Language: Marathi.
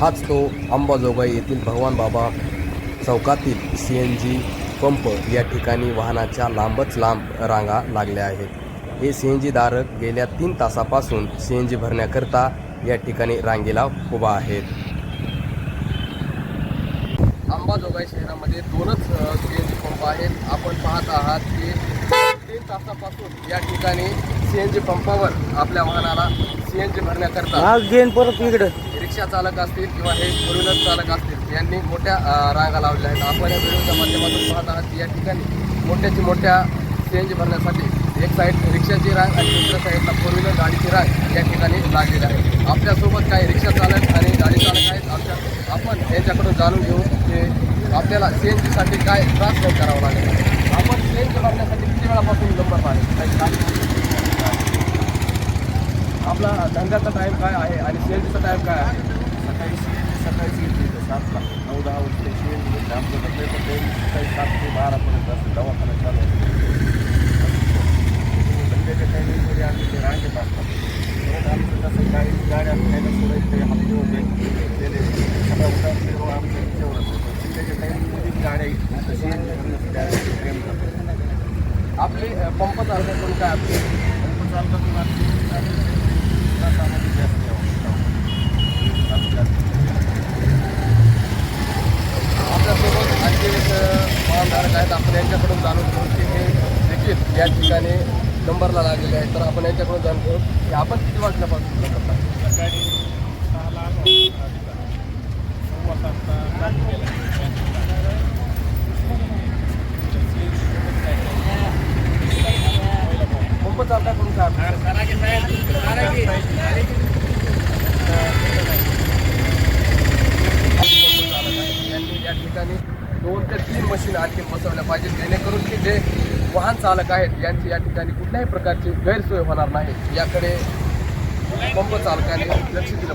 हाच तो अंबाजोगाई येथील भगवान बाबा चौकातील सी एन जी पंप या ठिकाणी वाहनाच्या लांबच लांब रांगा लागल्या आहेत. हे सी एन जी धारक गेल्या तीन तासापासून सी एन जी भरण्याकरता या ठिकाणी रांगेला उभा आहेत. अंबाजोगाई शहरामध्ये दोनच सी एन जी पंप आहेत. आपण पाहत आहात की तीन तासापासून या ठिकाणी सी एन जी पंपावर आपल्या वाहनाला सी एन जी भरण्याकरता आज घेईन परत इकडे. रिक्षा चालक असतील किंवा हे फोर व्हीलर चालक असतील यांनी मोठ्या अ, रांगा लावलेल्या आहेत. आपण या व्हिडिओच्या माध्यमातून पाहत आहात की या ठिकाणी मोठ्याची मोठ्या सी भरण्यासाठी एक साईड रिक्षाची रांग आणि दुसऱ्या साईडला फोर व्हीलर गाडीची रांग या ठिकाणी लागलेली आहे. आपल्यासोबत काही रिक्षा चालक आणि गाडी चालक आहेत. आमच्या आपण यांच्याकडून जाणून घेऊ की आपल्याला सी एन जीसाठी काय त्रास नाही करावा लागेल. आपण सी एन जी भरण्यासाठी किती वेळापासून नंबर आहे काही आपला धंद्याचा टाईम काय आहे आणि सी एन जीचा टाईम काय आहे? सकाळी सकाळी येते इथं सातला नऊ दहा वाजता आमचं डब्याचं सकाळी सात ते बारापर्यंत असतं दवाखाना चालू असतो संध्याच्या टायमिंगमध्ये आम्ही ते रांगेत असतात परत आमचं कसं गाडी गाड्या खायला सोडायचं ते हप्ते होते गेले सगळ्या उदाहरण आमचं संध्याच्या टायमिंगमध्ये गाड्या इथं शेण करण्यासाठी आपले पंप पंप चालकाकडून काय आपले पंप चालकातून आमची तासामध्ये जास्त यावं आपल्यासोबत आणखी एक अ, वाहनधारक आहेत. आपण यांच्याकडून जाणून घेऊ की हे देखील या ठिकाणी नंबरला लागलेले आहेत. तर आपण यांच्याकडून जाणून घेऊ की आपण किती वाजल्यापासून? सकाळी सहाला सव्वा सातला आहेत. यांनी या ठिकाणी दोन ते तीन मशीन आणखी बसवल्या पाहिजेत जेणेकरून की जे वाहन चालक आहेत यांची या ठिकाणी कुठल्याही प्रकारची गैरसोय होणार नाही. याकडे पंप चालकाने लक्ष दिलं